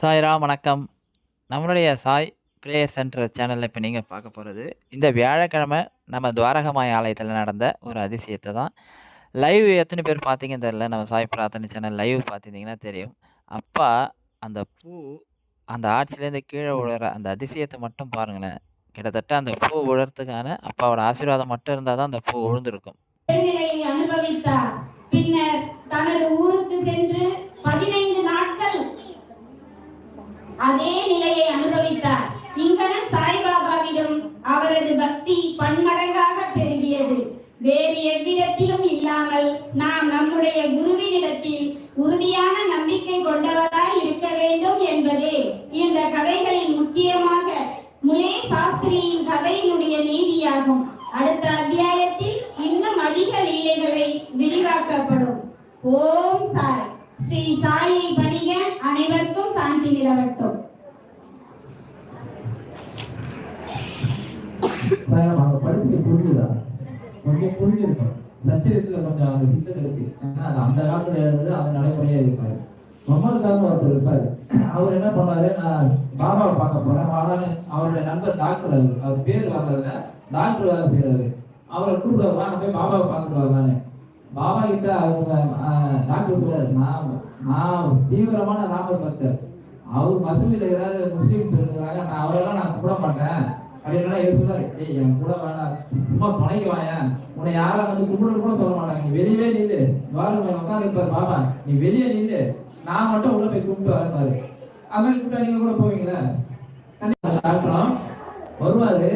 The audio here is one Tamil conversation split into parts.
சாய்ரா வணக்கம். நம்மளுடைய சாய் பிரேயர் சென்டர் சேனலில் இப்போ நீங்கள் பார்க்க போகிறது இந்த வியாழக்கிழமை நம்ம துவாரகமாய் ஆலயத்தில் நடந்த ஒரு அதிசயத்தை தான். லைவ் எத்தனை பேர் பார்த்தீங்கன்னு தெரில நம்ம சாய் பிரார்த்தனை சேனல் லைவ் பார்த்துருந்தீங்கன்னா தெரியும். அப்பா அந்த பூ அந்த ஆட்சிலேருந்து கீழே விழுற அந்த அதிசயத்தை மட்டும் பாருங்களேன். கிட்டத்தட்ட அந்த பூ விழுறதுக்கான அப்பாவோட ஆசீர்வாதம் மட்டும் இருந்தால் தான் அந்த பூ விழுந்திருக்கும். அனுபவித்தார் பின்னர் தனது ஊருக்கு சென்று பன்மடங்காக பெருகியது. வேறு எவ்விடத்திலும் இல்லாமல் நாம் நம்முடைய குருவினிடத்தில் உறுதியான நம்பிக்கை கொண்டவராய் இருக்க வேண்டும் என்பதே இந்த கதைகளில் முக்கியமாக முலே சாஸ்திரியின் கதையினுடைய நீதியாகும். அடுத்த அத்தியாயத்தில் இன்னும் அதிக லீலைகளை விரிவாக்கப்படும். ஓம் சாய். ஸ்ரீ சாயை பணிக அனைவருக்கும் சாந்தி நிலவட்டும். சார் அவங்க படிச்சது புரிஞ்சுதா? கொஞ்சம் புரிஞ்சிருக்கும் சச்சரித்துல கொஞ்சம் அவங்க சிந்தனை இருக்கு. ஏன்னா அந்த காலத்துல இருந்தது அந்த நடைமுறையா இருப்பாரு தான் ஒருத்தர் இருப்பாரு. அவர் என்ன பண்ணாரு நான் பாபாவை பார்க்க போறேன். வாடான்னு அவருடைய நண்பர் டாக்டர் அவர் அவர் பேர் வர்றதுல டாக்டர் வேலை செய்யறாரு. அவரை கூப்பிட்டு வரலாம் போய் பாபாவை பார்த்துட்டு வரலான்னு. பாபா கிட்ட அவங்க டாக்டர் சொல்றாரு நான் நான் தீவிரமான ராமர் பக்தர். அவர் மசூதியில் ஏதாவது முஸ்லீம் சொல்லுறாங்க நான் அவரெல்லாம் நான் கூட மாட்டேன். அப்படின்னா இவர் சொன்னாரு ஏய் என் கூட வேணாம் சும்மா துணைக்கு வாயேன் உன்னை யாரா வந்து கும்பிடு கூட சொல்ல மாட்டாங்க. நீ வெளியவே நில்லு. வாரு உட்காந்து இருப்பாரு. பாபா நீ வெளியே நில்லு. நான் மட்டும் உள்ள போய் கும்பிட்டு வரப்பாரு அது மாதிரி கூப்பிட்டா நீங்க கூட போவீங்களா? கண்டிப்பா. டாக்டரும் வருவாரு.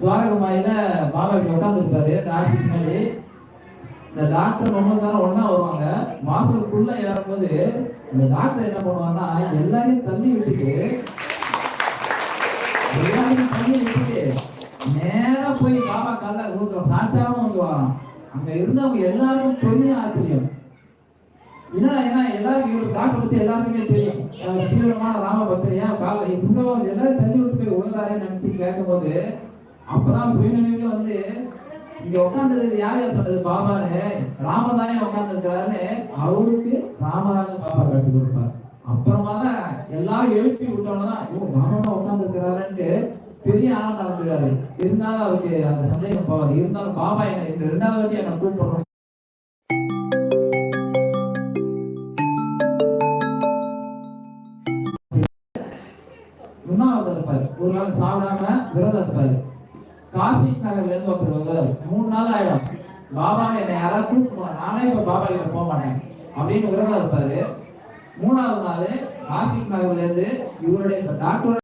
துவாரகமாயில பாபா இப்படி உட்காந்து இருப்பாரு. டாக்டருக்கு முன்னாடி இந்த டாக்டர் முகமது தானே ஒன்னா வருவாங்க. வாசலுக்குள்ள ஏறும்போது இந்த டாக்டர் என்ன பண்ணுவாங்கன்னா எல்லாரையும் தள்ளி விட்டுட்டு எல்லாரையும் தள்ளி விட்டுட்டு நேரா போய் பாபா கால ஊட்டுறோம். சாட்சாவும் வந்து வரோம் அங்க இருந்தவங்க எல்லாருக்கும் பெரிய ஆச்சரியம். என்னடா ஏன்னா எல்லாருக்கும் இவர் டாக்டர் பத்தி எல்லாருக்குமே தெரியும். தீவிரமான ராம பக்தர். பாபா கால இவ்வளோ எல்லாரும் தள்ளி விட்டு போய் உழுதாரேன்னு நினைச்சு கேட்கும்போது அப்பதான் சுயநினைவுல வந்து இங்க உட்காந்துருக்கிறது யார் யார் சொன்னது? பாபான்னு. ராமதானே உட்காந்துருக்கிறாருன்னு அவருக்கு ராமதானே பாபா கட்டி கொடுப்பார். அப்புறமா தான் எழுப்பி விட்டோம்னா ஓ ராமதான் பெரிய ஆனந்தம் அடைஞ்சிருக்காரு. இருந்தாலும் அவருக்கு அந்த சந்தேகம் போவாது இருந்தாலும் பாபா என்ன இந்த ரெண்டாவது வாட்டி என்ன கூப்பிடணும். உண்ணாவிரதம் இருப்பாரு ஒரு நாள் சாப்பிடாம விரதம் இருப்பாரு. காசிக் நகர்ல இருந்து ஒருத்தர் வருவாரு மூணு நாள் ஆயிடும். பாபா என்னை யாராவது கூப்பிட்டு நானே இப்ப பாபா கிட்ட போக மாட்டேன். அப்படின்னு விரதம் இருப்பாரு. மூணாவது நாள் காசிக் நகர்ல இவருடைய டாக்டர்